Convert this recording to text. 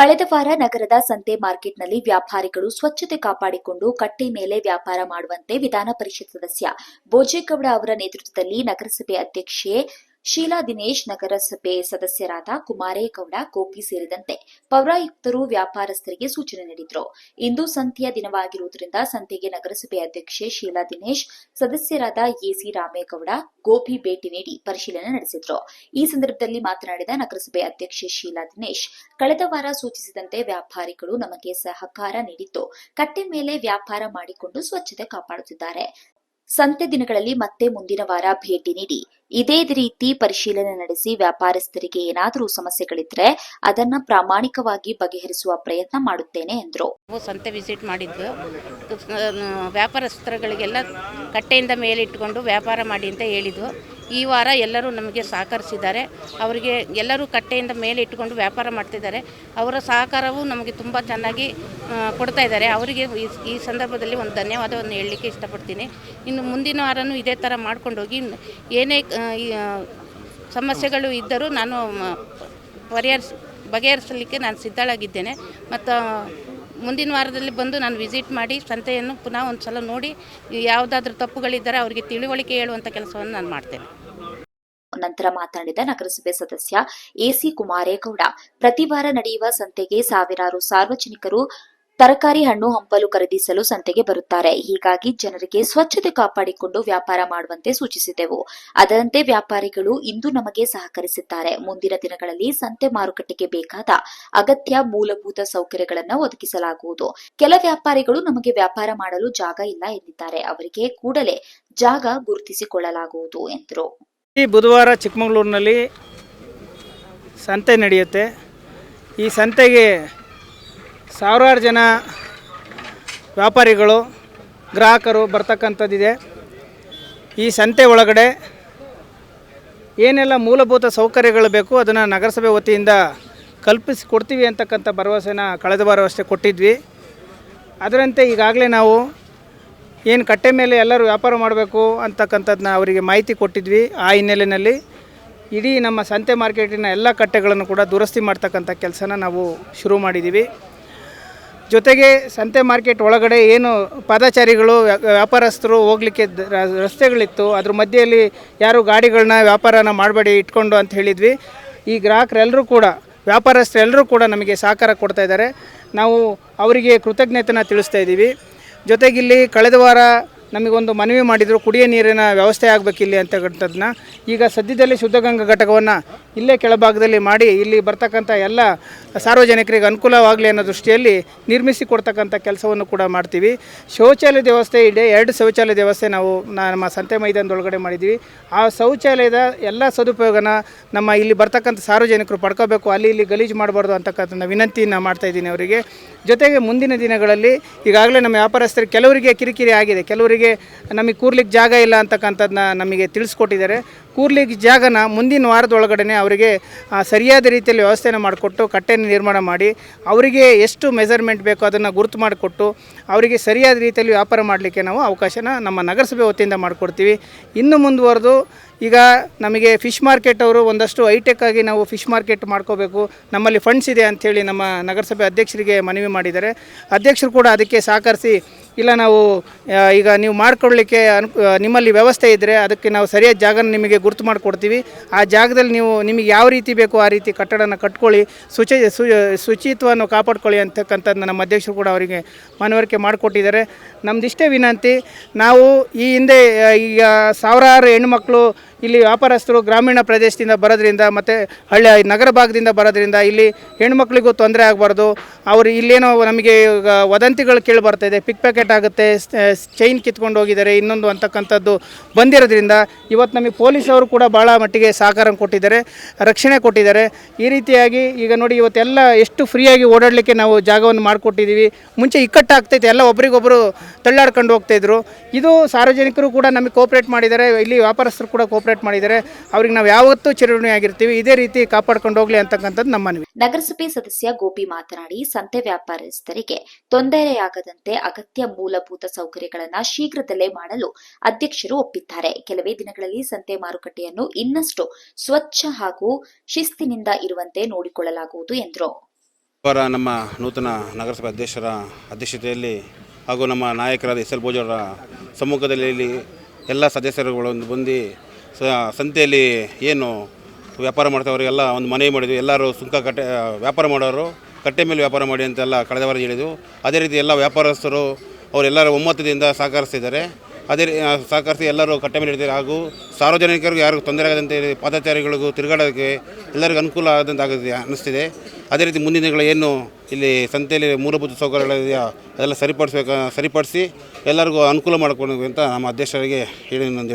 ಕಳೆದ ವಾರ ನಗರದ ಸಂತೆ ಮಾರ್ಕೆಟ್ನಲ್ಲಿ ವ್ಯಾಪಾರಿಗಳು ಸ್ವಚ್ಛತೆ ಕಾಪಾಡಿಕೊಂಡು ಕಟ್ಟೆ ಮೇಲೆ ವ್ಯಾಪಾರ ಮಾಡುವಂತೆ ವಿಧಾನ ಪರಿಷತ್ ಸದಸ್ಯ ಬೋಜೇಗೌಡ ಅವರ ನೇತೃತ್ವದಲ್ಲಿ ನಗರಸಭೆ ಅಧ್ಯಕ್ಷೆ ಶೀಲಾ ದಿನೇಶ್ ನಗರಸಭೆ ಸದಸ್ಯರಾದ ಕುಮಾರೇಗೌಡ ಗೋಪಿ ಸೇರಿದಂತೆ ಪೌರಾಯುಕ್ತರು ವ್ಯಾಪಾರಸ್ಥರಿಗೆ ಸೂಚನೆ ನೀಡಿದರು. ಇಂದು ಸಂತೆಯ ದಿನವಾಗಿರುವುದರಿಂದ ಸಂತೆಗೆ ನಗರಸಭೆ ಅಧ್ಯಕ್ಷೆ ಶೀಲಾ ದಿನೇಶ್, ಸದಸ್ಯರಾದ ಎಸಿ ರಾಮೇಗೌಡ, ಗೋಪಿ ಭೇಟಿ ನೀಡಿ ಪರಿಶೀಲನೆ ನಡೆಸಿದರು. ಈ ಸಂದರ್ಭದಲ್ಲಿ ಮಾತನಾಡಿದ ನಗರಸಭೆ ಅಧ್ಯಕ್ಷೆ ಶೀಲಾ ದಿನೇಶ್, ಕಳೆದ ವಾರ ಸೂಚಿಸಿದಂತೆ ವ್ಯಾಪಾರಿಗಳು ನಮಗೆ ಸಹಕಾರ ನೀಡಿದ್ದು, ಕಟ್ಟೆ ಮೇಲೆ ವ್ಯಾಪಾರ ಮಾಡಿಕೊಂಡು ಸ್ವಚ್ಛತೆ ಕಾಪಾಡುತ್ತಿದ್ದಾರೆ. ಸಂತೆ ದಿನಗಳಲ್ಲಿ ಮತ್ತೆ ಮುಂದಿನ ವಾರ ಭೇಟಿ ನೀಡಿ. ಇದೇ ರೀತಿ ಪರಿಶೀಲನೆ ನಡೆಸಿ ವ್ಯಾಪಾರಸ್ಥರಿಗೆ ಏನಾದರೂ ಸಮಸ್ಯೆಗಳಿದ್ರೆ ಅದನ್ನ ಪ್ರಾಮಾಣಿಕವಾಗಿ ಬಗೆಹರಿಸುವ ಪ್ರಯತ್ನ ಮಾಡುತ್ತೇನೆ ಎಂದರು. ಸಂತೆ ವಿಸಿಟ್ ಮಾಡಿದ್ದು. ವ್ಯಾಪಾರಸ್ಥರುಗಳಿಗೆಲ್ಲ ಕಟ್ಟೆಯಿಂದ ಮೇಲಿಟ್ಟುಕೊಂಡು ವ್ಯಾಪಾರ ಮಾಡಿ ಅಂತ ಹೇಳಿದ್ವು ಈ ವಾರ ಎಲ್ಲರೂ ನಮಗೆ ಸಹಕರಿಸಿದ್ದಾರೆ. ಅವರಿಗೆ ಎಲ್ಲರೂ ಕಟ್ಟೆಯಿಂದ ಮೇಲೆ ಇಟ್ಟುಕೊಂಡು ವ್ಯಾಪಾರ ಮಾಡ್ತಿದ್ದಾರೆ. ಅವರ ಸಹಕಾರವು ನಮಗೆ ತುಂಬ ಚೆನ್ನಾಗಿ ಕೊಡ್ತಾ ಇದ್ದಾರೆ. ಅವರಿಗೆ ಈ- ಸಂದರ್ಭದಲ್ಲಿ ಒಂದು ಧನ್ಯವಾದವನ್ನು ಹೇಳಲಿಕ್ಕೆ ಇಷ್ಟಪಡ್ತೀನಿ. ಇನ್ನು ಮುಂದಿನ ವಾರನೂ ಇದೇ ಥರ ಮಾಡ್ಕೊಂಡು ಹೋಗಿ ಏನೇ ಸಮಸ್ಯೆಗಳು ಇದ್ದರೂ ನಾನು ಪರಿಹರಿಸ, ಬಗೆಹರಿಸಲಿಕ್ಕೆ ನಾನು ಸಿದ್ಧಳಾಗಿದ್ದೇನೆ. ಮತ್ತು ಮುಂದಿನ ವಾರದಲ್ಲಿ ಬಂದು ನಾನು ವಿಸಿಟ್ ಮಾಡಿ ಸಂತೆಯನ್ನು ಪುನಃ ಒಂದು ಸಲ ನೋಡಿ, ಯಾವುದಾದ್ರೂ ತಪ್ಪುಗಳಿದ್ದರೆ ಅವರಿಗೆ ತಿಳುವಳಿಕೆ ಹೇಳುವಂಥ ಕೆಲಸವನ್ನು ನಾನು ಮಾಡ್ತೇನೆ. ನಂತರ ಮಾತನಾಡಿದ ನಗರಸಭೆ ಸದಸ್ಯ ಎಸಿ ಕುಮಾರೇಗೌಡ ಪ್ರತಿ ವಾರ ನಡೆಯುವ ಸಂತೆಗೆ ಸಾವಿರಾರು ಸಾರ್ವಜನಿಕರು ತರಕಾರಿ ಹಣ್ಣು ಹಂಪಲು ಖರೀದಿಸಲು ಸಂತೆಗೆ ಬರುತ್ತಾರೆ. ಹೀಗಾಗಿ ಜನರಿಗೆ ಸ್ವಚ್ಛತೆ ಕಾಪಾಡಿಕೊಂಡು ವ್ಯಾಪಾರ ಮಾಡುವಂತೆ ಸೂಚಿಸಿದೆವು. ಅದರಂತೆ ವ್ಯಾಪಾರಿಗಳು ಇಂದು ನಮಗೆ ಸಹಕರಿಸಿದ್ದಾರೆ. ಮುಂದಿನ ದಿನಗಳಲ್ಲಿ ಸಂತೆ ಮಾರುಕಟ್ಟೆಗೆ ಬೇಕಾದ ಅಗತ್ಯ ಮೂಲಭೂತ ಸೌಕರ್ಯಗಳನ್ನು ಒದಗಿಸಲಾಗುವುದು. ಕೆಲ ವ್ಯಾಪಾರಿಗಳು ನಮಗೆ ವ್ಯಾಪಾರ ಮಾಡಲು ಜಾಗ ಇಲ್ಲ ಎಂದಿದ್ದಾರೆ. ಅವರಿಗೆ ಕೂಡಲೇ ಜಾಗ ಗುರುತಿಸಿಕೊಳ್ಳಲಾಗುವುದು ಎಂದರು. ಈ ಬುಧವಾರ ಚಿಕ್ಕಮಗಳೂರಿನಲ್ಲಿ ಸಂತೆ ನಡೆಯುತ್ತೆ. ಈ ಸಂತೆಗೆ ಸಾವಿರಾರು ಜನ ವ್ಯಾಪಾರಿಗಳು, ಗ್ರಾಹಕರು ಬರ್ತಕ್ಕಂಥದ್ದಿದೆ. ಈ ಸಂತೆ ಒಳಗಡೆ ಏನೆಲ್ಲ ಮೂಲಭೂತ ಸೌಕರ್ಯಗಳು ಬೇಕು ಅದನ್ನು ನಗರಸಭೆ ವತಿಯಿಂದ ಕಲ್ಪಿಸಿ ಕೊಡ್ತೀವಿ ಅಂತಕ್ಕಂಥ ಭರವಸೆನ ಕಳೆದ ಅಷ್ಟೇ ಕೊಟ್ಟಿದ್ವಿ. ಅದರಂತೆ ಈಗಾಗಲೇ ನಾವು ಏನು ಕಟ್ಟೆ ಮೇಲೆ ಎಲ್ಲರೂ ವ್ಯಾಪಾರ ಮಾಡಬೇಕು ಅಂತಕ್ಕಂಥದ್ದನ್ನ ಅವರಿಗೆ ಮಾಹಿತಿ ಕೊಟ್ಟಿದ್ವಿ ಆ ಹಿನ್ನೆಲೆಯಲ್ಲಿ. ಇಡೀ ನಮ್ಮ ಸಂತೆ ಮಾರ್ಕೆಟಿನ ಎಲ್ಲ ಕಟ್ಟೆಗಳನ್ನು ಕೂಡ ದುರಸ್ತಿ ಮಾಡ್ತಕ್ಕಂಥ ಕೆಲಸನ ನಾವು ಶುರು ಮಾಡಿದ್ದೀವಿ. ಜೊತೆಗೆ ಸಂತೆ ಮಾರ್ಕೆಟ್ ಒಳಗಡೆ ಏನು ಪಾದಚಾರಿಗಳು ವ್ಯಾಪಾರಸ್ಥರು ಹೋಗಲಿಕ್ಕೆ ರಸ್ತೆಗಳಿತ್ತು. ಅದ್ರ ಮಧ್ಯೆಯಲ್ಲಿ ಯಾರು ಗಾಡಿಗಳನ್ನ ವ್ಯಾಪಾರನ ಮಾಡಬೇಡಿ ಇಟ್ಕೊಂಡು ಅಂತ ಹೇಳಿದ್ವಿ. ಈ ಗ್ರಾಹಕರೆಲ್ಲರೂ ಕೂಡ, ವ್ಯಾಪಾರಸ್ಥರೆಲ್ಲರೂ ಕೂಡ ನಮಗೆ ಸಹಕಾರ ಕೊಡ್ತಾ ಇದ್ದಾರೆ. ನಾವು ಅವರಿಗೆ ಕೃತಜ್ಞತೆನ ತಿಳಿಸ್ತಾ ಇದ್ದೀವಿ. ಜೊತೆಗಿಲ್ಲಿ ಕಳೆದ ವಾರ ನಮಗೊಂದು ಮನವಿ ಮಾಡಿದರು ಕುಡಿಯ ನೀರಿನ ವ್ಯವಸ್ಥೆ ಆಗಬೇಕು ಇಲ್ಲಿ ಅಂತಕ್ಕಂಥದ್ದನ್ನ ಈಗ ಸದ್ಯದಲ್ಲಿ ಶುದ್ಧಗಂಗಾ ಘಟಕವನ್ನು ಇಲ್ಲೇ ಕೆಳಭಾಗದಲ್ಲಿ ಮಾಡಿ ಇಲ್ಲಿ ಬರ್ತಕ್ಕಂಥ ಎಲ್ಲ ಸಾರ್ವಜನಿಕರಿಗೆ ಅನುಕೂಲವಾಗಲಿ ಅನ್ನೋ ದೃಷ್ಟಿಯಲ್ಲಿ ನಿರ್ಮಿಸಿ ಕೊಡ್ತಕ್ಕಂಥ ಕೆಲಸವನ್ನು ಕೂಡ ಮಾಡ್ತೀವಿ. ಶೌಚಾಲಯ ವ್ಯವಸ್ಥೆ ಇದೆ. ಎರಡು ಶೌಚಾಲಯದ ವ್ಯವಸ್ಥೆ ನಾವು ನಮ್ಮ ಸಂತೆ ಮೈದಾನದೊಳಗಡೆ ಮಾಡಿದ್ವಿ ಆ ಶೌಚಾಲಯದ ಎಲ್ಲ ಸದುಪಯೋಗನ ನಮ್ಮ ಇಲ್ಲಿ ಬರ್ತಕ್ಕಂಥ ಸಾರ್ವಜನಿಕರು ಪಡ್ಕೋಬೇಕು. ಅಲ್ಲಿ ಇಲ್ಲಿ ಗಲೀಜು ಮಾಡಬಾರ್ದು ಅಂತಕ್ಕಂಥ ವಿನಂತಿಯನ್ನು ಮಾಡ್ತಾಯಿದ್ದೀನಿ ಅವರಿಗೆ. ಜೊತೆಗೆ ಮುಂದಿನ ದಿನಗಳಲ್ಲಿ ಈಗಾಗಲೇ ನಮ್ಮ ವ್ಯಾಪಾರಸ್ಥರು ಕೆಲವರಿಗೆ ಕಿರಿಕಿರಿ ಆಗಿದೆ. ಕೆಲವರಿಗೆ ನಮಗೆ ಕೂರ್ಲಿಕ್ಕೆ ಜಾಗ ಇಲ್ಲ ಅಂತಕ್ಕಂಥದ್ದನ್ನ ನಮಗೆ ತಿಳಿಸ್ಕೊಟ್ಟಿದ್ದಾರೆ. ಕೂರ್ಲಿಕ್ಕೆ ಜಾಗನ ಮುಂದಿನ ವಾರದೊಳಗಡೆ ಅವರಿಗೆ ಸರಿಯಾದ ರೀತಿಯಲ್ಲಿ ವ್ಯವಸ್ಥೆನ ಮಾಡಿಕೊಟ್ಟು ಕಟ್ಟೆಯನ್ನು ನಿರ್ಮಾಣ ಮಾಡಿ, ಅವರಿಗೆ ಎಷ್ಟು ಮೆಜರ್ಮೆಂಟ್ ಬೇಕೋ ಅದನ್ನು ಗುರುತು ಮಾಡಿಕೊಟ್ಟು, ಅವರಿಗೆ ಸರಿಯಾದ ರೀತಿಯಲ್ಲಿ ವ್ಯಾಪಾರ ಮಾಡಲಿಕ್ಕೆ ನಾವು ಅವಕಾಶನ ನಮ್ಮ ನಗರಸಭೆ ವತಿಯಿಂದ ಮಾಡಿಕೊಡ್ತೀವಿ. ಇನ್ನು ಮುಂದುವರೆದು, ಈಗ ನಮಗೆ ಫಿಶ್ ಮಾರ್ಕೆಟ್ ಅವರು ಒಂದಷ್ಟು ಹೈಟೆಕ್ ಆಗಿ ನಾವು ಫಿಶ್ ಮಾರ್ಕೆಟ್ ಮಾಡ್ಕೋಬೇಕು, ನಮ್ಮಲ್ಲಿ ಫಂಡ್ಸ್ ಇದೆ ಅಂಥೇಳಿ ನಮ್ಮ ನಗರಸಭೆ ಅಧ್ಯಕ್ಷರಿಗೆ ಮನವಿ ಮಾಡಿದ್ದಾರೆ. ಅಧ್ಯಕ್ಷರು ಕೂಡ ಅದಕ್ಕೆ ಸಹಕರಿಸಿ ಇಲ್ಲ ನಾವು ಈಗ ನೀವು ಮಾಡ್ಕೊಳ್ಳಿಕ್ಕೆ ನಿಮ್ಮಲ್ಲಿ ವ್ಯವಸ್ಥೆ ಇದ್ದರೆ ಅದಕ್ಕೆ ನಾವು ಸರಿಯಾದ ಜಾಗನ ನಿಮಗೆ ಗುರುತು ಮಾಡಿಕೊಡ್ತೀವಿ. ಆ ಜಾಗದಲ್ಲಿ ನೀವು ನಿಮಗೆ ಯಾವ ರೀತಿ ಬೇಕು ಆ ರೀತಿ ಕಟ್ಟಡನ ಕಟ್ಕೊಳ್ಳಿ, ಶುಚಿ ಶುಚಿತ್ವವನ್ನು ಕಾಪಾಡ್ಕೊಳ್ಳಿ ಅಂತಕ್ಕಂಥದ್ದು ನಮ್ಮ ಅಧ್ಯಕ್ಷರು ಕೂಡ ಅವರಿಗೆ ಮನವರಿಕೆ ಮಾಡಿಕೊಟ್ಟಿದ್ದಾರೆ. ನಮ್ಮದಿಷ್ಟೇ ವಿನಂತಿ, ನಾವು ಈ ಹಿಂದೆ ಈಗ ಸಾವಿರಾರು ಹೆಣ್ಮಕ್ಳು ಇಲ್ಲಿ ವ್ಯಾಪಾರಸ್ಥರು ಗ್ರಾಮೀಣ ಪ್ರದೇಶದಿಂದ ಬರೋದ್ರಿಂದ ಮತ್ತು ಹಳ್ಳಿ ನಗರ ಭಾಗದಿಂದ ಬರೋದ್ರಿಂದ ಇಲ್ಲಿ ಹೆಣ್ಮಕ್ಳಿಗೂ ತೊಂದರೆ ಆಗಬಾರ್ದು. ಅವರು ಇಲ್ಲೇನೋ ನಮಗೆ ವದಂತಿಗಳು ಕೇಳಿ ಇದೆ. ಪಿಕ್ ಪ್ಯಾಕೆಟ್ ಆಗುತ್ತೆ ಚೈನ್ ಕಿತ್ಕೊಂಡು ಹೋಗಿದ್ದಾರೆ, ಇನ್ನೊಂದು ಅಂತಕ್ಕಂಥದ್ದು ಬಂದಿರೋದ್ರಿಂದ ಇವತ್ತು ನಮಗೆ ಪೊಲೀಸವರು ಕೂಡ ಭಾಳ ಮಟ್ಟಿಗೆ ಸಹಕಾರ ಕೊಟ್ಟಿದ್ದಾರೆ, ರಕ್ಷಣೆ ಕೊಟ್ಟಿದ್ದಾರೆ. ಈ ರೀತಿಯಾಗಿ ಈಗ ನೋಡಿ ಇವತ್ತೆಲ್ಲ ಎಷ್ಟು ಫ್ರೀಯಾಗಿ ಓಡಾಡಲಿಕ್ಕೆ ನಾವು ಜಾಗವನ್ನು ಮಾಡಿಕೊಟ್ಟಿದ್ದೀವಿ. ಮುಂಚೆ ಇಕ್ಕಟ್ಟಾಗ್ತೈತೆ, ಎಲ್ಲ ಒಬ್ರಿಗೊಬ್ಬರು ತಳ್ಳಾಡ್ಕೊಂಡು ಹೋಗ್ತಾಯಿದ್ರು ಇದು ಸಾರ್ವಜನಿಕರು ಕೂಡ ನಮಗೆ ಕೋಪ್ರೇಟ್ ಮಾಡಿದ್ದಾರೆ. ಇಲ್ಲಿ ವ್ಯಾಪಾರಸ್ಥರು ಕೂಡ ಕೋಪ್ರೇಟ್ ಮಾಡಿದ್ದಾರೆ. ಅವ್ರಿಗೆ ನಾವು ಯಾವತ್ತೂ ಚಿರಋಣಿ ಆಗಿರ್ತೀವಿ ಇದೇ ರೀತಿ ಕಾಪಾಡ್ಕೊಂಡು ಹೋಗ್ಲಿ ಅಂತಕ್ಕಂಥದ್ದು ನಮ್ಮ ಮನವಿ. ನಗರಸಭೆ ಸದಸ್ಯ ಗೋಪಿ ಮಾತನಾಡಿ ಸಂತೆ ವ್ಯಾಪಾರಸ್ಥರಿಗೆ ತೊಂದರೆಯಾಗದಂತೆ ಅಗತ್ಯ ಮೂಲಭೂತ ಸೌಕರ್ಯಗಳನ್ನು ಶೀಘ್ರದಲ್ಲೇ ಮಾಡಲು ಅಧ್ಯಕ್ಷರು ಒಪ್ಪಿದ್ದಾರೆ. ಕೆಲವೇ ದಿನಗಳಲ್ಲಿ ಸಂತೆ ಮಾರುಕಟ್ಟೆಯನ್ನು ಇನ್ನಷ್ಟು ಸ್ವಚ್ಛ ಹಾಗೂ ಶಿಸ್ತಿನಿಂದ ಇರುವಂತೆ ನೋಡಿಕೊಳ್ಳಲಾಗುವುದು ಎಂದರು. ಅವರ ನಮ್ಮ ನೂತನ ನಗರಸಭೆ ಅಧ್ಯಕ್ಷರ ಅಧ್ಯಕ್ಷತೆಯಲ್ಲಿ ಹಾಗೂ ನಮ್ಮ ನಾಯಕರಾದ ಎಸ್ ಎಲ್ ಭೋಜವರ ಸಮ್ಮುಖದಲ್ಲಿ ಎಲ್ಲ ಸದಸ್ಯರುಗಳು ಒಂದು ಬಂದು ಸಂತೆಯಲ್ಲಿ ಏನು ವ್ಯಾಪಾರ ಮಾಡ್ತಾವ್ರಿಗೆಲ್ಲ ಒಂದು ಮನವಿ ಮಾಡಿದ್ವಿ. ಎಲ್ಲರೂ ಸುಂಕ ಕಟ್ಟೆ ವ್ಯಾಪಾರ ಮಾಡೋರು, ಕಟ್ಟೆ ಮೇಲೆ ವ್ಯಾಪಾರ ಮಾಡಿ ಅಂತೆಲ್ಲ ಕಳೆದ ವಾರ ಹೇಳಿದ್ವು. ಅದೇ ರೀತಿ ಎಲ್ಲ ವ್ಯಾಪಾರಸ್ಥರು ಅವರೆಲ್ಲರ ಒಮ್ಮತದಿಂದ ಸಹಕರಿಸ್ತಿದ್ದಾರೆ. ಅದೇ ಸಹಕರಿಸಿ ಎಲ್ಲರೂ ಕಟ್ಟೆ ಮೇಲೆ ಇಡ್ತಾರೆ. ಹಾಗೂ ಸಾರ್ವಜನಿಕರಿಗೂ ಯಾರಿಗೂ ತೊಂದರೆ ಆಗದಂತೆ ಪಾದಚಾರಿಗಳಿಗೂ ತಿರುಗಾಡೋದಕ್ಕೆ ಎಲ್ಲರಿಗೂ ಅನುಕೂಲ ಆದಂತೆ ಆಗುತ್ತೆ ಅನ್ನಿಸ್ತಿದೆ. ಅದೇ ರೀತಿ ಮುಂದಿನ ದಿನಗಳು ಏನು ಇಲ್ಲಿ ಸಂತೆಯಲ್ಲಿ ಮೂಲಭೂತ ಸೌಕರ್ಯಗಳಿದೆಯಾ ಅದೆಲ್ಲ ಸರಿಪಡಿಸ್ಬೇಕು, ಸರಿಪಡಿಸಿ ಎಲ್ಲರಿಗೂ ಅನುಕೂಲ ಮಾಡಿಕೊಂಡು ಅಂತ ನಮ್ಮ ಅಧ್ಯಕ್ಷರಿಗೆ ಹೇಳಿ ನಾನು